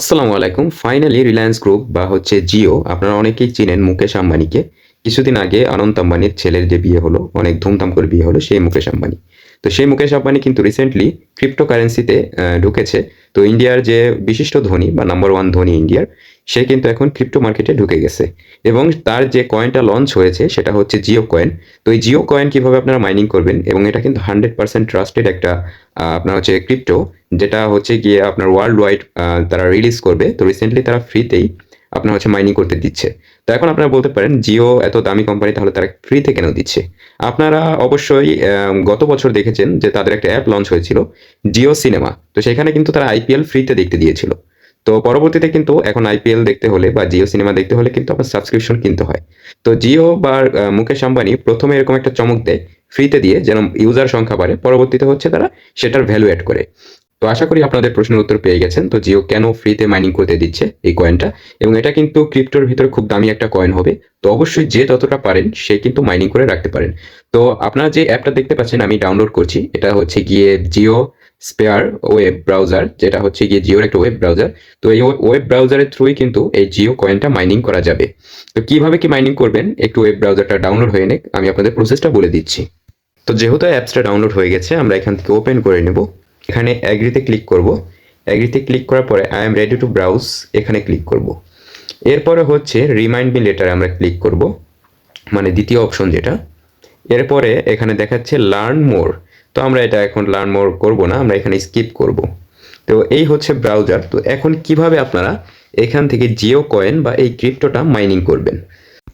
আসসালামু আলাইকুম। Finally Reliance group বা হচ্ছে জিও আপনারা অনেকেই চিনেন মুকেশ আম্বানিকে। কিছুদিন আগে অনন্ত আম্বানির ছেলের যে বিয়ে হলো, অনেক ধুমধাম করে বিয়ে হলো সেই মুকেশ আম্বানি। তো সেই মুকেশ আম্বানি কিন্তু রিসেন্টলি ক্রিপ্টো কারেন্সিতে ঢুকেছে। তো ইন্ডিয়ার যে বিশিষ্ট ধনী বা নাম্বার ওয়ান ধনী ইন্ডিয়ার, সে কিন্তু এখন ক্রিপ্টো মার্কেটে ঢুকে গেছে। এবং তার যে কয়েনটা লঞ্চ হয়েছে, সেটা হচ্ছে জিও কয়েন তো এই জিও কয়েন কীভাবে আপনারা মাইনিং করবেন? এবং এটা কিন্তু হান্ড্রেড পার্সেন্ট ট্রাস্টেড একটা আপনার হচ্ছে ক্রিপ্টো যেটা হচ্ছে গিয়ে আপনার ওয়ার্ল্ড ওয়াইড তারা রিলিজ করবে। তো রিসেন্টলি তারা ফ্রিতেই আপনার হচ্ছে মাইনিং করতে দিচ্ছে। তো এখন আপনারা বলতে পারেন, জিও এত দামি কোম্পানি তাহলে তারা ফ্রিতে কেন দিচ্ছে? আপনারা অবশ্যই গত বছর দেখেছেন যে তাদের একটা অ্যাপ লঞ্চ হয়েছিল, জিও সিনেমা তো সেখানে কিন্তু তারা আইপিএল ফ্রিতে দেখতে দিয়েছিল। তো পরবর্তীতে কিন্তু এখন আইপিএল দেখতে হলে বা জিও সিনেমা দেখতে হলে কিন্তু আপনার সাবস্ক্রিপশন কিনতে হয়। তো জিও বা মুকেশ আম্বানি প্রথমে এরকম একটা চমক দেয় ফ্রিতে দিয়ে যেন ইউজার সংখ্যা বাড়ে, পরবর্তীতে হচ্ছে তারা সেটার ভ্যালু অ্যাড করে। তো আশা করি আপনাদের প্রশ্নের উত্তর পেয়ে গেছেন। তো জিও কেন ফ্রিতে মাইনিং করতে দিচ্ছে এই কয়েনটা এবং এটা কিন্তু ক্রিপ্টোর ভিতরে খুব দামি একটা কয়েন হবে। তো অবশ্যই যে যতটা পারেন, সে কিন্তু মাইনিং করে রাখতে পারেন। তো আপনারা যে অ্যাপটা দেখতে পাচ্ছেন, আমি ডাউনলোড করছি। এটা হচ্ছে গিয়ে জিও স্পেয়ার ওয়েব ব্রাউজার যেটা হচ্ছে গিয়ে জিওর একটা ওয়েব ব্রাউজার তো এই ওয়েব ব্রাউজারের থ্রুই কিন্তু এই জিও কয়েনটা মাইনিং করা যাবে। তো কীভাবে কি মাইনিং করবেন, একটু ওয়েব ব্রাউজারটা ডাউনলোড হয়ে নেক। আমি আপনাদের প্রসেসটা বলে দিচ্ছি। তো যেহেতু অ্যাপসটা ডাউনলোড হয়ে গেছে, আমরা এখান থেকে ওপেন করে নেব। এখানে অ্যাগ্রিতে ক্লিক করব। অ্যাগ্রিতে ক্লিক করার পরে I am ready to browse এখানে ক্লিক করব। এরপরে হচ্ছে রিমাইন্ড মি লেটারে আমরা ক্লিক করব মানে দ্বিতীয় অপশন যেটা। এরপরে এখানে দেখাচ্ছে লার্ন মোর তো আমরা এটা এখন লার্ন মোর করব না, আমরা এখানে স্কিপ করব। তো এই হচ্ছে ব্রাউজার তো এখন কীভাবে আপনারা এখান থেকে জিও কয়েন বা এই ক্রিপ্টোটা মাইনিং করবেন?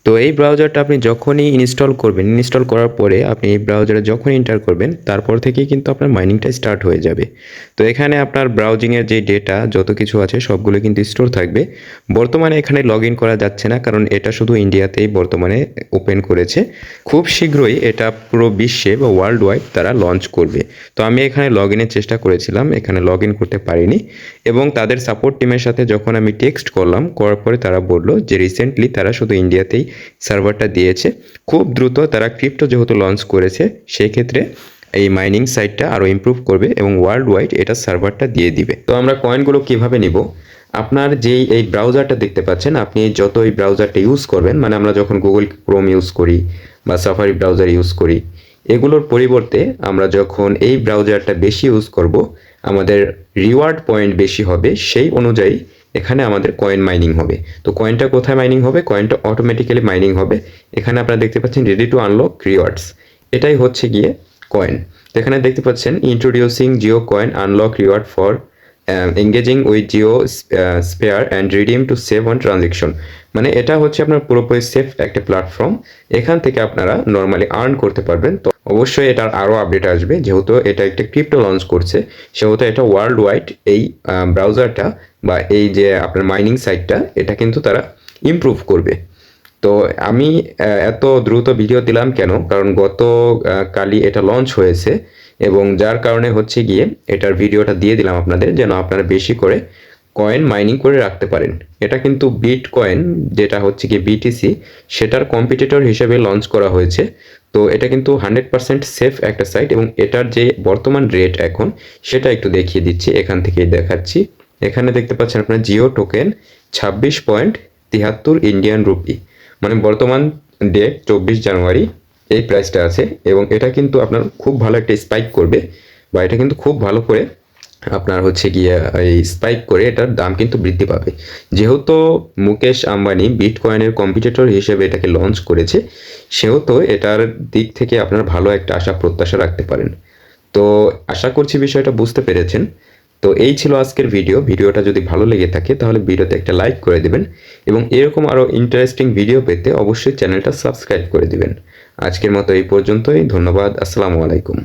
তো এই ব্রাউজারটা আপনি যখনই ইনস্টল করবেন ইনস্টল করার পরে আপনি এই ব্রাউজারে যখন এন্টার করবেন, তারপর থেকেই কিন্তু আপনার মাইনিংটা স্টার্ট হয়ে যাবে। তো এখানে আপনার ব্রাউজিংয়ের যে ডেটা যত কিছু আছে সবগুলো কিন্তু স্টোর থাকবে। বর্তমানে এখানে লগ ইন করা যাচ্ছে না, কারণ এটা শুধু ইন্ডিয়াতেই বর্তমানে ওপেন করেছে। খুব শীঘ্রই এটা পুরো বিশ্বে বা ওয়ার্ল্ড ওয়াইড তারা লঞ্চ করবে। তো আমি এখানে লগ ইনের চেষ্টা করেছিলাম, এখানে লগ ইন করতে পারিনি। এবং তাদের সাপোর্ট টিমের সাথে যখন আমি টেক্সট করলাম, করার পরে তারা বলল যে রিসেন্টলি তারা শুধু ইন্ডিয়াতেই সার্ভারটা দিয়েছে। খুব দ্রুত তারা ক্রিপ্টো যেহেতু লঞ্চ করেছে সেই ক্ষেত্রে এই মাইনিং সাইটটা আরও ইমপ্রুভ করবে এবং ওয়ার্ল্ড ওয়াইড এটা সার্ভারটা দিয়ে দিবে। তো আমরা কয়েনগুলো কীভাবে নিব? আপনার যেই এই ব্রাউজারটা দেখতে পাচ্ছেন, আপনি যত এই ব্রাউজারটা ইউজ করবেন মানে আমরা যখন গুগল ক্রোম ইউজ করি বা সাফারি ব্রাউজার ইউজ করি, এগুলোর পরিবর্তে আমরা যখন এই ব্রাউজারটা বেশি ইউজ করব, আমাদের রিওয়ার্ড পয়েন্ট বেশি হবে, সেই অনুযায়ী এখানে আমাদের কয়েন মাইনিং হবে। তো কয়েনটা কোথায় মাইনিং হবে? কয়েনটা অটোমেটিক্যালি মাইনিং হবে। এখানে আপনারা দেখতে পাচ্ছেন রেডি টু আনলক রিওয়ার্ডস এটাই হচ্ছে গিয়ে কয়েন তো এখানে দেখতে পাচ্ছেন introducing Jio coin unlock reward for engaging with Jio sphere and redeem to save on transaction মানে এটা হচ্ছে আপনার পুরোপুরি সেফ একটা প্ল্যাটফর্ম এখান থেকে আপনারা নর্মালি আর্ন করতে পারবেন। তো অবশ্যই এটার আরও আপডেট আসবে। যেহেতু এটা একটা ক্রিপ্টো লঞ্চ করছে, সেহেতু এটা ওয়ার্ল্ড ওয়াইড এই ব্রাউজারটা বা এই যে আপনার মাইনিং সাইটটা এটা কিন্তু তারা ইমপ্রুভ করবে। তো আমি এত দ্রুত ভিডিও দিলাম কেন? কারণ গত কালই এটা লঞ্চ হয়েছে এবং যার কারণে হচ্ছে গিয়ে এটার ভিডিওটা দিয়ে দিলাম আপনাদের যেন আপনারা বেশি করে কয়েন মাইনিং করে রাখতে পারেন। এটা কিন্তু বিট কয়েন যেটা হচ্ছে কি বিটিসি সেটার কম্পিটিটর হিসেবে লঞ্চ করা হয়েছে। তো এটা কিন্তু হান্ড্রেড পারসেন্ট সেফ একটা সাইট এবং এটার যে বর্তমান রেট এখন, সেটা একটু দেখিয়ে দিচ্ছি, এখান থেকেই দেখাচ্ছি। এখানে দেখতে পাচ্ছেন আপনার জিও টোকেন ছাব্বিশ পয়েন্ট তিয়াত্তর ইন্ডিয়ান রুপি। মানে বর্তমান ডেট চব্বিশ জানুয়ারি, এই প্রাইসটা আছে এবং এটা কিন্তু আপনার খুব ভালো একটা স্পাইক করবে বা এটা কিন্তু খুব ভালো করে আপনার হচ্ছে গিয়ে, এই স্পাইক করে এটার দাম কিন্তু বৃদ্ধি পাবে। যেহেতু মুকেশ আম্বানি বিটকয়েনের কম্পিটিটর হিসেবে এটাকে লঞ্চ করেছে, সেহেতু এটার দিক থেকে আপনার ভালো একটা আশা প্রত্যাশা রাখতে পারেন। তো আশা করছি বিষয়টা বুঝতে পেরেছেন। তো এই ছিল আজকের ভিডিও। ভিডিওটা যদি ভালো লেগে থাকে, তাহলে ভিডিওতে একটা লাইক করে দেবেন এবং এরকম আরও ইন্টারেস্টিং ভিডিও পেতে অবশ্যই চ্যানেলটা সাবস্ক্রাইব করে দিবেন। আজকের মতো এই পর্যন্তই। ধন্যবাদ। আসসালামু আলাইকুম।